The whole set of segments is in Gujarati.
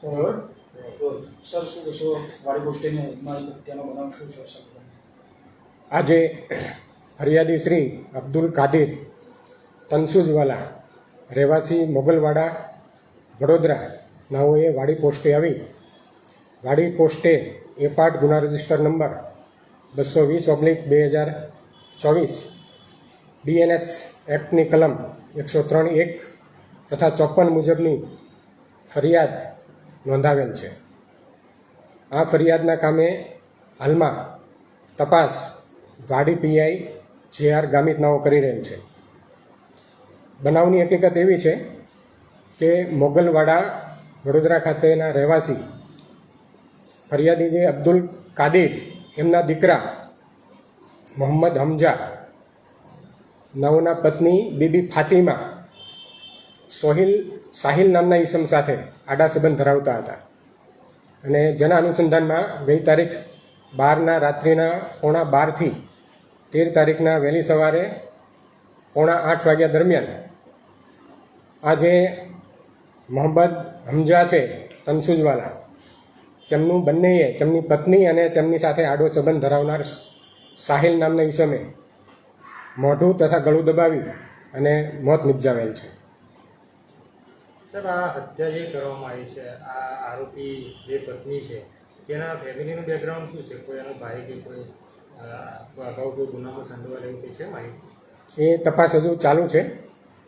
સર આજે ફરિયાદી શ્રી અબ્દુલ કાદિર તનસુજવાલા રહેવાસી મોગલવાડા, વડોદરા નાઓએ વાડી પોસ્ટે આવી. વાડી પોસ્ટે એ પાટ ગુના રજિસ્ટર નંબર બસો વીસ ઓબ્લિક બે હજાર ચોવીસ બીએનએસ એક્ટની કલમ એકસો ત્રણ એક તથા ચોપન મુજબની ફરિયાદ નોંધાવેલ છે. આ ફરિયાદના કામે હાલમાં તપાસ વાડી પીઆઈ જે આર ગામિતનાઓ કરી રહેલ છે. બનાવની હકીકત એવી છે કે મોગલવાડા વડોદરા ખાતેના રહેવાસી ફરિયાદી જે અબ્દુલ કાદિર, એમના દીકરા મોહમ્મદ હમજા, નવના પત્ની બીબી ફાતિમા સોહિલ, સાહિલ નામના ઈસમ સાથે આડા સંબંધ ધરાવતા હતા. અને જેના અનુસંધાનમાં ગઈ તારીખ બારના રાત્રિના પોણા બારથી તેર તારીખના વહેલી સવારે પોણા આઠ વાગ્યા દરમિયાન આ જે મોહમ્મદ હમજા છે, તનસુજવાલા. તેમનું બંનેએ, તેમની પત્ની અને તેમની સાથે આડો સંબંધ ધરાવનાર સાહિલ નામના ઈસમે મોઢું તથા ગળું દબાવી અને મોત નિપજાવેલ છે. સર આ હત્યા જે કરવામાં આવી છે આ આરોપી જે પત્ની છે તેના ફેમિલીનું બેકગ્રાઉન્ડ શું છે? કોઈ એનો ભાઈ કે કોઈ અગાઉ કોઈ ગુનામાં સંડોવાયેલ એવું કંઈ છે માહિતી? એ તપાસ હજુ ચાલુ છે.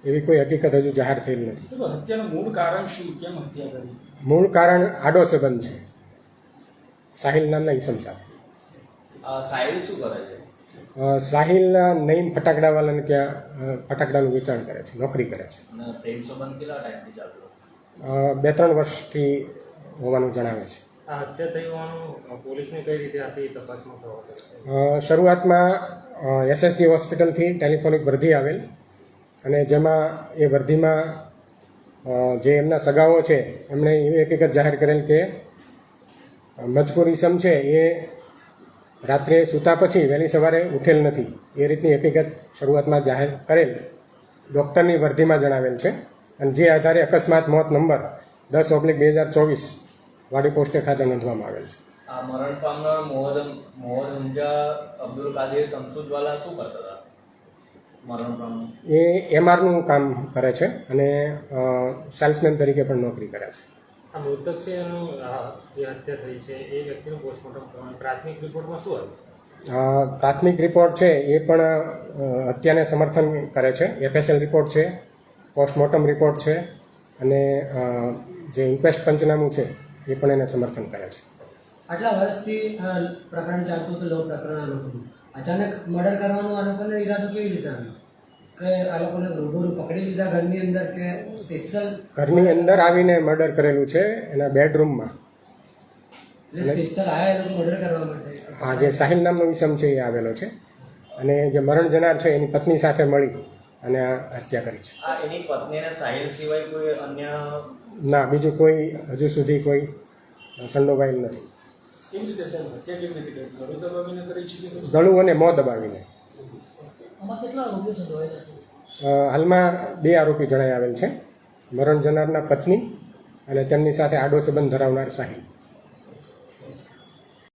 એવી કોઈ હકીકત હજુ જાહેર થયેલ નથી. સાહેબ હત્યાનું મૂળ કારણ શું? કેમ હત્યા કરી? મૂળ કારણ આડો સંબંધ છે. સાહિલ નામના ઈસમ સાથે. આ સાહિલ શું કરે છે? સાહિલ નઈમ ફટાકડાવાલાને ત્યાં ફટાકડાનું વેચાણ કરે છે નોકરી કરે છે. અને પ્રેમ સંબંધ કેટલા ટાઈમથી ચાલતો? અ, બે ત્રણ વર્ષથી હોવાનું જણાવે છે. આ હત્યા થઈ હોવાનું અ, પોલીસને કઈ રીતે આખી તપાસમાં ખબર પડે અ, શરૂઆતમાં એસએસડી હોસ્પિટલથી ટેલિફોનિક વર્ધી આવેલ અને જેમાં એ વર્ધીમાં જે એમના સગાઓ છે એમણે એવી હકીકત જાહેર કરેલ કે મજકુર ઇસમ છે એ રાત્રે સૂતા પછી વહેલી સવારે ઉઠેલ નથી. એ રીતની હકીકત શરૂઆતમાં જાહેર કરેલ ડૉક્ટરની વર્ધીમાં જણાવેલ છે. અને જે આધારે અકસ્માત મોત નંબર દસ ઓબ્લિક બે હજાર ચોવીસ વાડી પોસ્ટે ખાતે નોંધવામાં આવેલ છે. આ મરણ પામનાર મોહદ મોહદ હમજા અબ્દુલ કાદિર તમસુદવાલા શું કરતા હતા? મરણ પામનાર. એ એમઆરનું કામ કરે છે અને સેલ્સમેન તરીકે પણ નોકરી કરે છે. આ મૃતક છે એનું જે હત્યા થઈ છે એ વ્યક્તિનું પોસ્ટમોર્ટમ કરવાનું પ્રાથમિક રિપોર્ટમાં શું હતું પ્રાથમિક રિપોર્ટ છે એ પણ હત્યાને સમર્થન કરે છે. એફએસએલ રિપોર્ટ છે પોસ્ટમોર્ટમ રિપોર્ટ છે અને જે ઇન્ક્વેસ્ટ પંચનામું છે એ પણ એને સમર્થન કરે છે. આટલા વર્ષથી પ્રકરણ ચાલતું હતું લો પ્રકરણ અચાનક મર્ડર કરવાનો આ લોકોને ઈરાદો કેવી રીતે આવ્યો? કે આ લોકોને રૂબરૂ પકડી લીધા ઘરની અંદર કે સ્પેશિયલ? ઘરની અંદર આવીને મર્ડર કરેલું છે એના બેડરૂમમાં હા સ્પેશિયલ આયા એ લોકો મર્ડર કરવા માટે? આ જે સાહિલ નામનો વિષમ છે એ આવેલો છે. અને જે મરણ જનાર છે એની પત્ની સાથે મળી અને આ હત્યા કરી છે. એની પત્નીને સાહિલ સિવાય કોઈ અન્ય ના બીજું કોઈ હજુ સુધી કોઈ સંડોવાયેલ નથી. કેવી રીતે સાહેબ હત્યા કેવી રીતે કરી? ગળું દબાવીને કરી છે ગળું અને મોં દબાવીને. હાલમાં બે આરોપી જણાઈ આવેલ છે. મરણ જનારના પત્ની અને તેમની સાથે આડો સંબંધ ધરાવનાર સાહિલ.